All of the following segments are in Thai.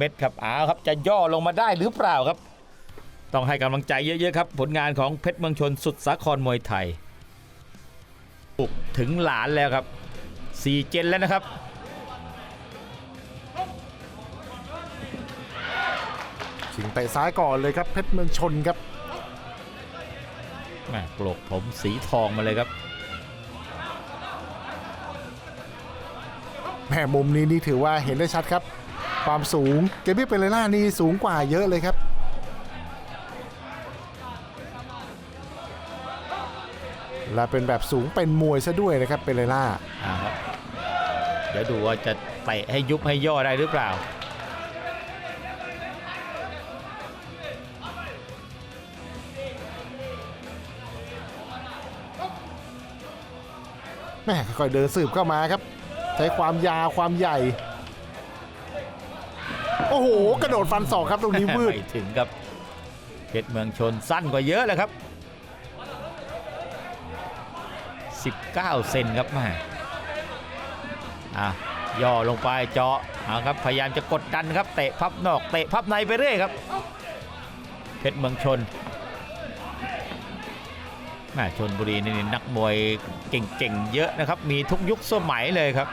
เม็ดครับเอาครับจะย่อลงมาได้หรือเปล่าครับ ต้องให้กำลังใจเยอะๆครับ ผลงานของเพชรเมืองชนสุดสาครมวยไทยบุกถึงหลานแล้วครับสี่เจนแล้วนะครับสิงเตะซ้ายก่อนเลยครับเพชรเมืองชนครับแม่ปลกผมสีทองมาเลยครับแหม่มุมนี้นี่ถือว่าเห็นได้ชัดครับ ความสูงเกบี้เปเรล่านี่สูงกว่าเยอะเลยครับและเป็นแบบสูงเป็นมวยซะด้วยนะครับเปเรล่าอ่าครับเดี๋ยวดูว่าจะเตะให้ยุบให้ย่อได้หรือเปล่า แม่ค่อยๆเดินสืบเข้ามาครับ ใช้ความยาวความใหญ่ โอ้โห กระโดดฟันศอกครับตรงนี้วืด ไม่ถึงครับเพชรเมืองชนสั้นกว่าเยอะเลยครับ 19 เซนครับแม่อะย่อลงไปเจาะเอาครับพยายามจะกดดันครับเตะพับนอกเตะพับในไปเรื่อยครับ เพชรเมืองชนแม่ชนบุรีนี่นักมวยเก่งๆเยอะนะครับ มีทุกยุคสมัยเลยครับ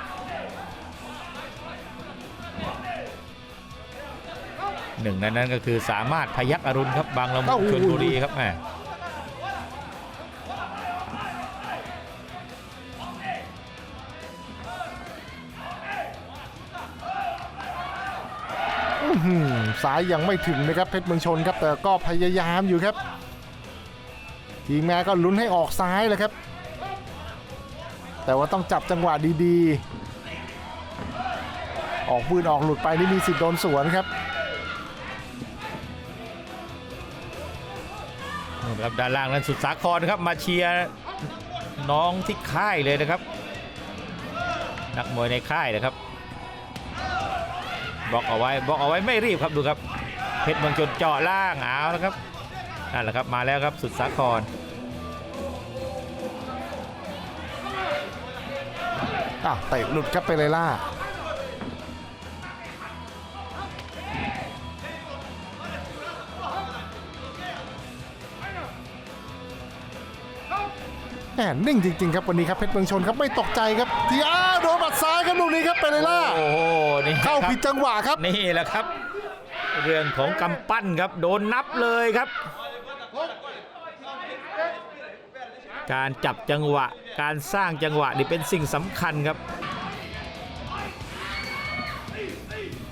หนึ่งในนั้นก็คือสามารถพยักอรุณครับบางละมุเอ้างชนบุรีครับแม่อื้อหือสายยังไม่ถึงนะครับเพชรเมืองชนครับแต่ก็พยายามอยู่ครับ ทีมงานก็ลุ้นให้ออกซ้ายเลยครับ แต่ว่าต้องจับจังหวะดีๆ ออกปืนออกหลุดไปนี่มีสิทธิ์โดนสวนครับ ครับด้านล่างนั้นสุดสาครครับมาเชียร์น้องที่ค่ายเลยนะครับ นักมวยในค่ายนะครับบอกเอาไว้บอกเอาไว้ไม่รีบครับดูครับเพชรเมืองชนเจาะล่างเอาแล้วครับนั่นแหละครับมาแล้วครับสุดสาครอ้าวเตะหลุดครับไปเลยล่า แหมนิ่งจริงๆครับวันนี้ครับเพชรเมืองชนครับไม่ตกใจครับทีอ้าโดนบัดซ้ายครับลูกนี้ครับไปเลยล่าโอ้โหนี่เข้าครับผิดจังหวะครับนี่แหละครับ เรื่องของกำปั้นครับโดนนับเลยครับ การจับจังหวะ การสร้างจังหวะนี่เป็นสิ่งสำคัญครับ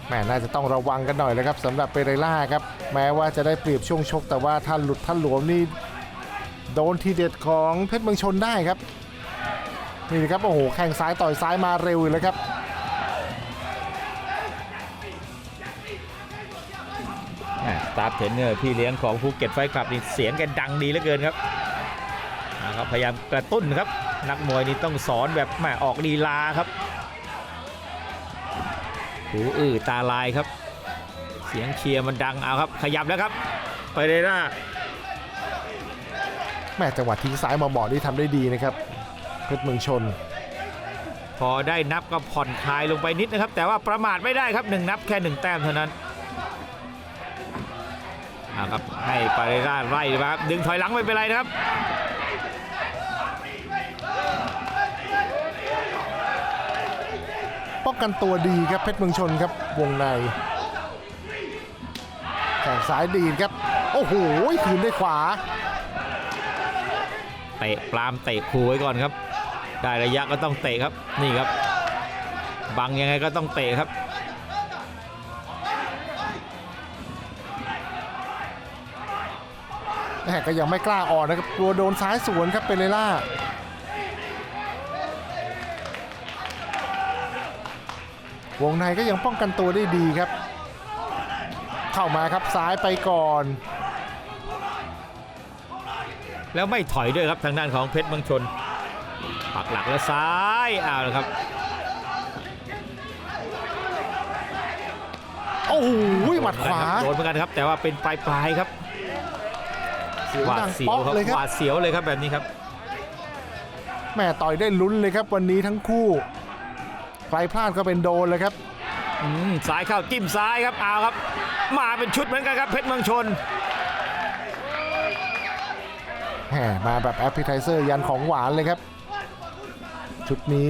แหมน่าจะต้องระวังกันหน่อยเลยครับสำหรับเปเรล่าครับ แม้ว่าจะได้เปรียบช่วงชกแต่ว่าถ้าหลุดถ้าหลวมนี่ โดนทีเด็ดของเพชรเมืองชนได้ครับนี่นะครับโอ้โหแข้งซ้ายต่อยซ้ายมาเร็วเลยครับสตาร์เทรนเนอร์พี่เลี้ยงของภูเก็ตไฟคลับนี่เสียงกันดังดีเหลือเกินครับนะครับพยายามกระตุ้นครับ นักมวยนี่ต้องสอนแบบแหมออกลีลาครับหูอื้อตาลายครับ เสียงเชียร์มันดังเอาครับ ขยับแล้วครับไปเลยนะ แม่จังหวะทิ้งซ้ายมาบอดที่ทำได้ดีนะครับเพชรเมืองชน พอได้นับก็ผ่อนคลายลงไปนิดนะครับ แต่ว่าประมาทไม่ได้ครับหนึ่งนับแค่หนึ่งแต้มเท่านั้นเอาครับให้ปาเรราไล่มาครับดึงถอยหลังไม่เป็นไรนะครับป้องกันตัวดีครับเพชรเมืองชนครับวงในแข่งซ้ายดีครับ โอ้โหคืนด้วยขวา เตะปลามเตะคูไว้ก่อนครับ ได้ระยะก็ต้องเตะครับนี่ครับ บังยังไงก็ต้องเตะครับแหมก็ยังไม่กล้าอ่อนนะครับกลัวโดนซ้ายสวนครับเปเรล่าวงในก็ยังป้องกันตัวได้ดีครับ เข้ามาครับซ้ายไปก่อน แล้วไม่ถอยด้วยครับทางด้านของเพชรเมืองชน ปักหลักแล้วซ้ายเอาละครับโอ้โหหมัดขวาโดนเหมือนกันครับ แต่ว่าเป็นปลายปลายๆครับเสียงหวาดดังเสียป๊วอกครับเลยคหรับวาดเสียวเลยครับแบบนี้ครับแม่ต่อยได้ลุ้นเลยครับวันนี้ทั้งคู่ใครพลาดก็เป็นโดนเลยครับอืมซ้ายเข้าจิ้มซ้ายครับเอาครับ มาเป็นชุดเหมือนกันครับเพชรเมืองชน แหมมาแบบแอปเปิลไทเซอร์ยันของหวานเลยครับ ชุดนี้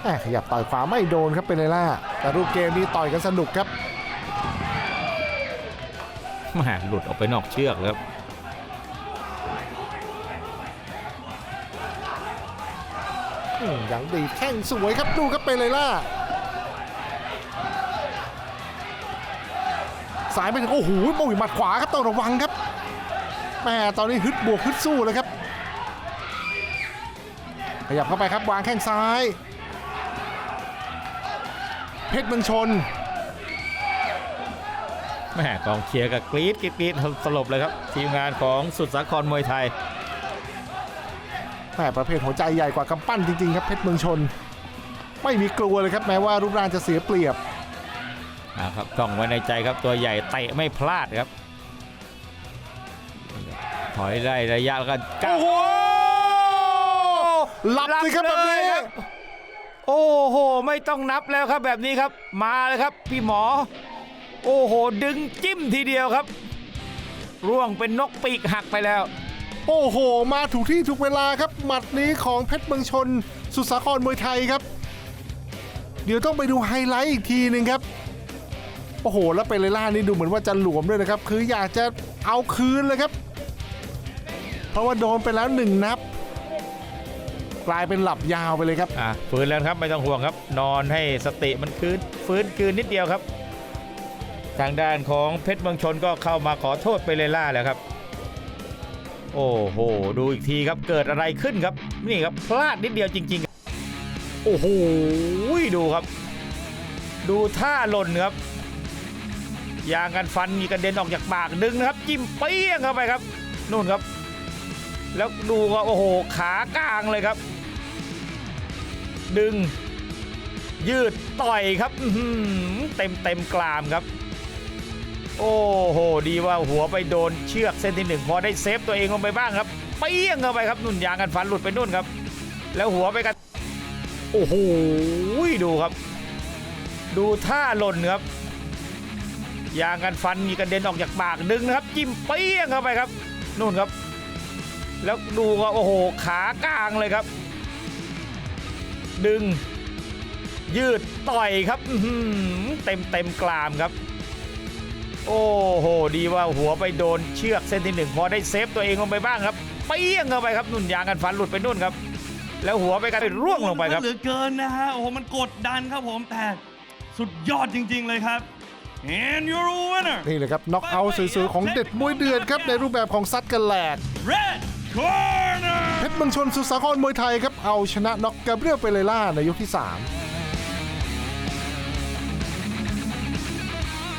แหมขยับต่อยขวาไม่โดนครับเป็นเลล่า แต่รูปเกมนี้ต่อยกันสนุกครับแหมาหลุดออกไปนอกเชือกครับอืมอย่างดีแข้งสวยครับดูครับเป็นเลยล่า สายไปถึงโอ้โหโมยหมัดขวาครับต้องระวังครับแม่ตอนนี้ฮึดบวกฮึดสู้เลยครับ ขยับเข้าไปครับวางแข้งซ้าย เพชรเมืองชนแหม่กองเชียร์กับกรี๊ดกรี๊ดกรี๊ดสลบเลยครับ ทีมงานของสุดสาครมวยไทยแม่ประเภทหัวใจใหญ่กว่ากำปั้นจริงๆครับเพชรเมืองชน ไม่มีกลัวเลยครับแม้ว่ารูปร่างจะเสียเปรียบ นะครับต้องไว้ในใจครับตัวใหญ่เตะไม่พลาดครับ ถอยได้ระยะแล้วก็ก้าโอ้โหหลับสิครับแบบนี้เลยครับโอ้โห ไม่ต้องนับแล้วครับแบบนี้ครับ มาเลยครับ พี่หมอ โอ้โห ดึงจิ้มทีเดียวครับ ร่วงเป็นนกปีกหักไปแล้ว โอ้โห มาถูกที่ถูกเวลาครับ หมัดนี้ของเพชรเมืองชน สุดสาครมวยไทยครับ เดี๋ยวต้องไปดูไฮไลท์อีกทีหนึ่งครับ โอ้โห แล้วเปเรล่านี่ดูเหมือนว่าจะหลวมด้วยนะครับ คืออยากจะเอาคืนเลยครับ เพราะว่าโดนไปแล้วหนึ่งนับ กลายเป็นหลับยาวไปเลยครับ อะฟื้นแล้วครับไม่ต้องห่วงครับ นอนให้สติมันคืนฟื้นคืนนิดเดียวครับ ทางด้านของเพชรเมืองชนก็เข้ามาขอโทษไปเลล่าแล้วครับ โอ้โห ดูอีกทีครับเกิดอะไรขึ้นครับ นี่ครับพลาดนิดเดียวจริง ๆ โอ้โหดูครับ ดูท่าหล่นครับ ยางกันฟันมีกระเด็นออกจากปากดึงนะครับ จิ้มเปี้ยงเข้าไปครับนู่นครับ แล้วดูครับโอ้โหขากลางเลยครับ ดึง ยืดต่อยครับเต็มเต็มกรามครับ โอ้โหดีว่าหัวไปโดนเชือกเส้นที่หนึ่งพอได้เซฟตัวเองลงไปบ้างครับเปี้ยงเข้าไปครับนุ่นยางกันฟันหลุดไปนู่นครับ แล้วหัวไปกันโอ้โหดูครับ ดูท่าหล่นครับ ยางกันฟันมีกระเด็นออกจากปากดึงนะครับ จิ้มเปี้ยงเข้าไปครับนู่นครับ แล้วดูครับโอ้โหขากลางเลยครับ ดึง ยืดต่อยครับเต็มเต็มกรามครับ โอ้โหดีว่าหัวไปโดนเชือกเส้นที่หนึ่งพอได้เซฟตัวเองลงไปบ้างครับเปี้ยงเข้าไปครับนุ่นยางกันฟันหลุดไปนู่นครับ แล้วหัวไปกันร่วงลงไปครับเหลือเกินนะฮะโอ้โหมันกดดันครับผมแต่สุดยอดจริง ๆ เลยครับ and you're a winner นี่เลยครับน็อกเอาท์สวยๆของเด็ดมวยเดือดครับในรูปแบบของซัดกันแหลก red corner เพชรเมืองชนสุดสาครมวยไทยครับเอาชนะน็อกกาเบรียลเปเรล่าในยกที่ 3